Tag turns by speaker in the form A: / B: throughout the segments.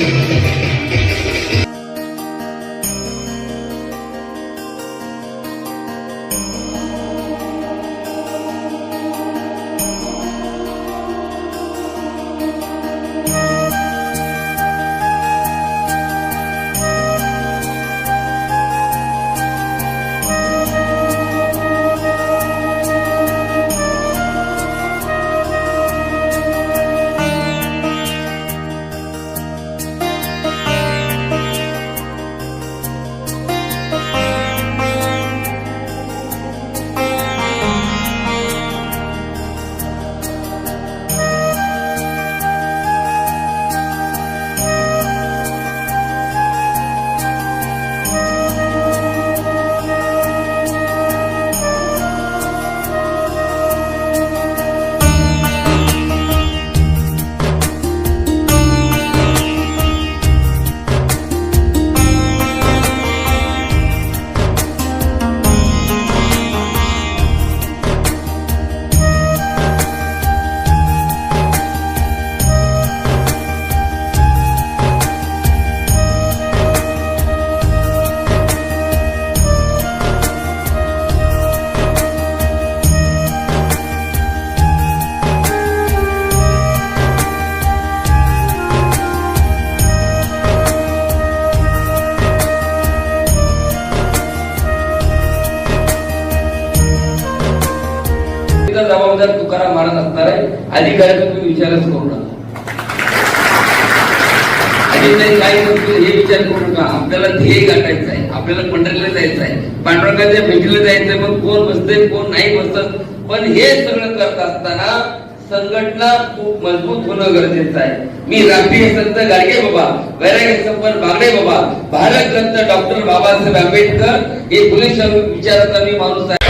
A: Thank you. जबाबदार तुकाराम महाराज असणार आहे अधिकाऱ्याचा तुम्ही विचारच करू नका. काही हे विचार करू नका. आपल्याला ध्येय गाठायचं आहे आपल्याला पंढरीला जायचं आहे पांडुरंगाच्या भेटीला जायचंय मग कोण बसतंय कोण नाही बसत. पण हे सगळं करत असताना संघटना खूप मजबूत होणं गरजेचं आहे. मी राष्ट्रीय संत गाडगे बाबा वैराग्य संपन्न बागडे बाबा भारत रत्न डॉक्टर बाबासाहेब आंबेडकर हे पोलीस विचाराचा मी माणूस आहे.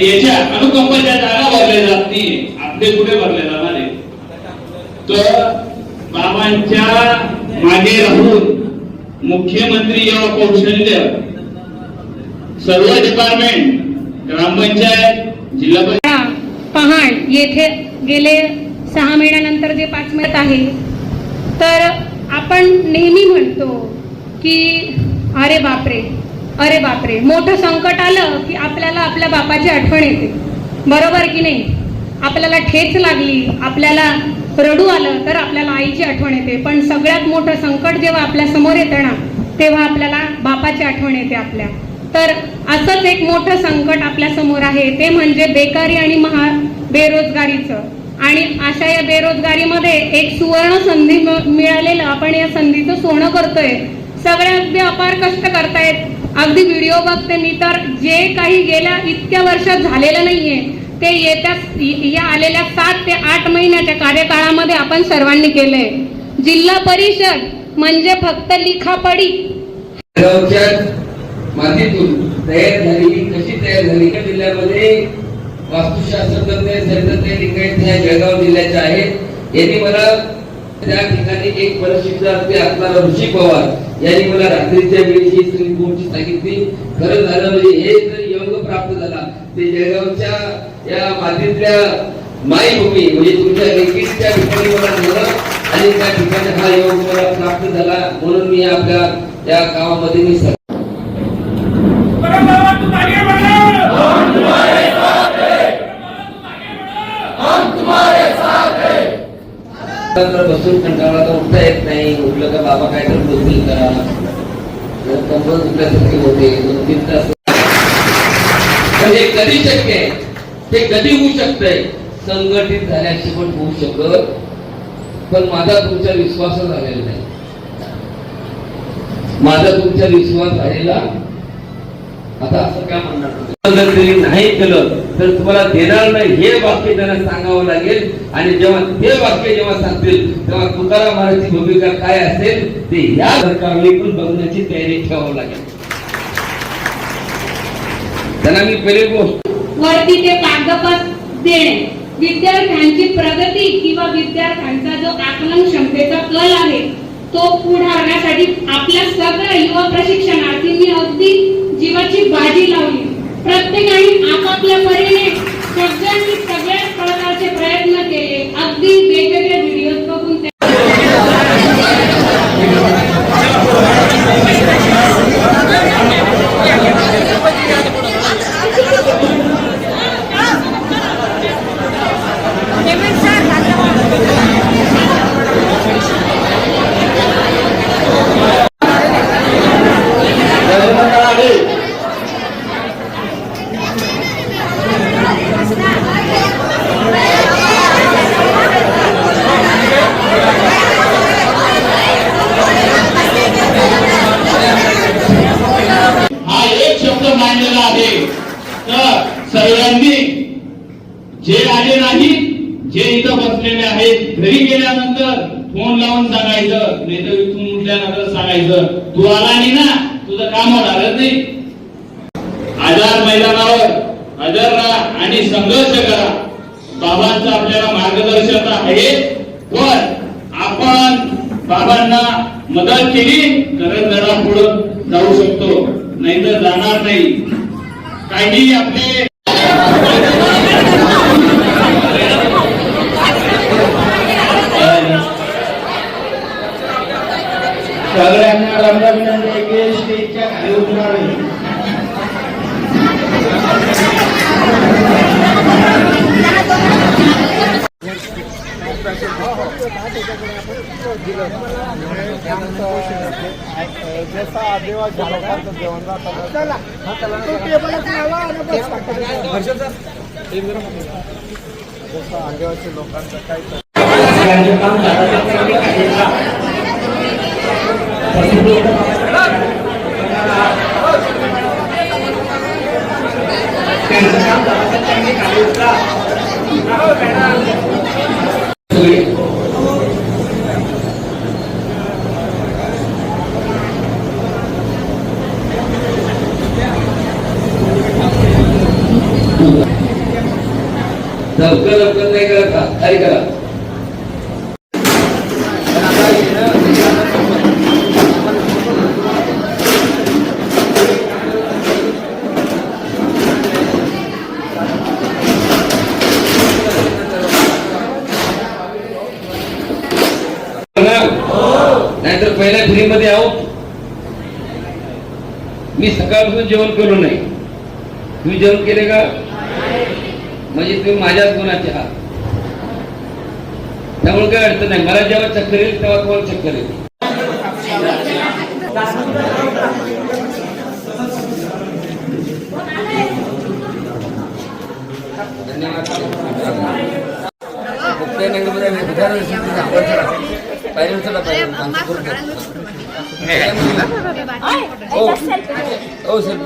B: याच्या अनुकंपाच्या जागा भरल्या जात नाही आपले कुठे भरले जाणार आहे? तर बाबांच्या मागे राहून मुख्यमंत्री या कौशल्य सर्व डिपार्टमेंट ग्रामपंचायत जिल्हा परिषद
C: पहाण येथे गेले सहा महिन्यानंतर जे पाच मिळत आहे तर आपण नेहमी म्हणतो की अरे बापरे अरे बापरे मोठं संकट आलं की आपल्याला आपल्या बापाची आठवण येते. बरोबर की नाही? आपल्याला ठेच लागली आपल्याला रडू आलं तर आपल्याला आईची आठवण येते. पण सगळ्यात मोठं संकट जेव्हा आपल्यासमोर येतं ना तेव्हा आपल्याला बापाची आठवण येते आपल्या. तर असंच एक मोठं संकट आपल्यासमोर आहे. ते म्हणजे बेकारी आणि महा बेरोजगारीचं. आणि अशा या बेरोजगारीमध्ये एक सुवर्ण संधी मिळालेलं आपण या संधीचं सोनं करतोय. सगळे अगदी अपार कष्ट करतायत. अगदी व्हिडिओ बघते मी तर. जे काही गेल्या इतक्या वर्षात झालेलं नाहीये ते येत्या या आलेल्या सात ते आठ महिन्याच्या कार्यकाळामध्ये आपण सर्वांनी केलंय. जिल्हा परिषद म्हणजे फक्त लिखापडी
A: मातीतून तयार झाली कशी तयार झाली? का जिल्ह्यामध्ये वास्तुशास्त्रज्ञ संतज्ञ लिंगायत जळगाव जिल्ह्याच्या आहेत. यांनी मला त्या ठिकाणी एक परिशिष्टार्थी असणारा ऋषी पवार यांनी मला रात्रीच्या वेळी ही स्त्री गोष्ट सांगितली. खरं झालं म्हणजे हे जर योग प्राप्त झाला ते जळगावच्या या मातीतल्या मायभूमी म्हणजे तुमच्या लेकीच्या ठिकाणी मला झालं आणि त्या ठिकाणी हा योग मला प्राप्त झाला म्हणून मी आपल्या या गावामध्ये मी बसून कंटाळा तर उठता येत नाही. उठलं का बाबा काय तर बोलतील का? जर कंबर दुखल्यासारखे होते दोन तीन तास पण हे कधी शक्य आहे? ते कधी होऊ शकतंय? संघटित झाल्याशी पण होऊ शकत. पण माझा तुमचा विश्वास झालेला नाही. माझा तुमचा विश्वास झालेला आता असं काय म्हणणार जर तरी नाही केलं तर तुम्हाला देणार नाही. हे वाक्य त्यांना सांगावं लागेल. आणि जेव्हा ते वाक्य जेव्हा सांगतील तेव्हा तुकाराम महाराजची भूमिका काय असेल ते या सरकारने पण बघण्याची तयारी ठेवावं लागेल. त्यांना मी पहिले गोष्ट
C: वरती ते कागदपत्र देणे. विद्यार्थ्यांची प्रगती किंवा विद्यार्थ्यांचा जो आकलन क्षमतेचा कल आहे तो पुढारण्यासाठी आपल्या सगळ्या युवा प्रशिक्षणार्थींनी अगदी जीवाची बाजी लावली. प्रत्येकाने आपापल्या परीने सगळ्यांनी सगळ्याच प्रकारचे प्रयत्न केले.
B: मांडलेला आहे. तर सर्वांनी जे आले नाही जे इथं बसलेले आहेत घरी गेल्यानंतर फोन लावून सांगायचं नाही तर इथून उठल्यानंतर सांगायचं तू आला नाही ना तुझं काम होणारच नाही. आजार मैदानावर हजर राहा आणि संघर्ष करा. बाबांचं आपल्याला मार्गदर्शन आहे पण आपण बाबांना मदत केली तर लढा पुढे जाऊ शकतो. नाही तर जाणार नाही. काही आपले
D: सगळ्यांना रंग विनंती आहे की स्टेजच्या खाली उतरा
E: जसा आदिवास झाला का जेवण जसं आदिवासी लोकांचं काय
A: सगळे लवकर लवकर नाही करत का? काय करा. नाहीतर पहिल्या फ्रीमध्ये आहोत मी सकाळपासून जेवण केलो नाही. तुम्ही जेवण केले का? म्हणजे तुम्ही माझ्याच गुणाचे आहात. त्यामुळे काय अडचण नाही. मला जेव्हा चक्कर येईल तेव्हा तुम्हाला चक्कर येईल. धन्यवाद. हो सर